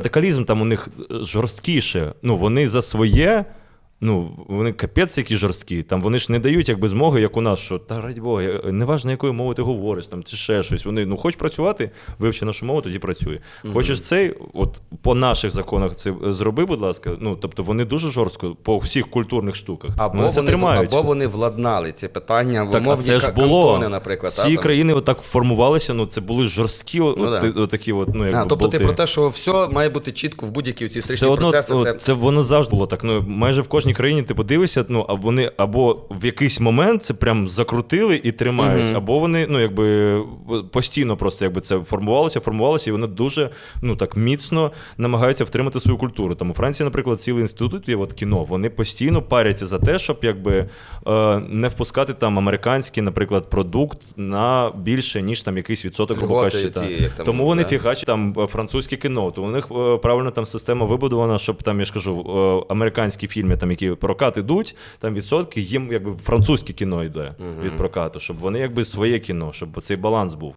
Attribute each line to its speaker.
Speaker 1: Радикалізм там у них е, жорсткіше. Ну, вони за своє. Ну, вони капець які жорсткі. Там вони ж не дають якби змоги, як у нас, що та раді Бога, неважно, якою мовою ти говориш, там чи ще щось. Вони ну хочеш працювати, вивчи нашу мову, тоді працюй. Хочеш цей, от по наших законах це зроби, будь ласка. Ну тобто вони дуже жорстко по всіх культурних штуках.
Speaker 2: Або
Speaker 1: вони
Speaker 2: вони,
Speaker 1: тримають.
Speaker 2: або вони владнали ці питання в умовні
Speaker 1: це ж було.
Speaker 2: кантони, наприклад. Та, там.
Speaker 1: країни отак формувалися, ну це були жорсткі, от,
Speaker 2: Ну, да.
Speaker 1: от, такі от, ну, якби,
Speaker 2: А, тобто ти про те, що все має бути чітко в будь-які ці
Speaker 1: одно ну,
Speaker 2: Це...
Speaker 1: це воно завжди було так. Ну майже в кожній країні ти подивишся, ну а вони або в якийсь момент це прям закрутили і тримають,
Speaker 2: Мгм.
Speaker 1: або вони ну якби постійно просто якби це формувалося, формувалося, і вони дуже ну так міцно намагаються втримати свою культуру. Там у Франції, наприклад, цілий інститут є от кіно. Вони постійно паряться за те, щоб якби е, не впускати там американський, наприклад, продукт на більше ніж там якийсь відсоток кажучи. Тому вони
Speaker 2: да.
Speaker 1: фігачать там е, французьке кіно. То у них е, правильно там система вибудована, щоб там я ж кажу, американські фільми, там які прокат ідуть, там відсотки їм якби французьке кіно йде від прокату, щоб вони якби своє кіно, щоб цей баланс був.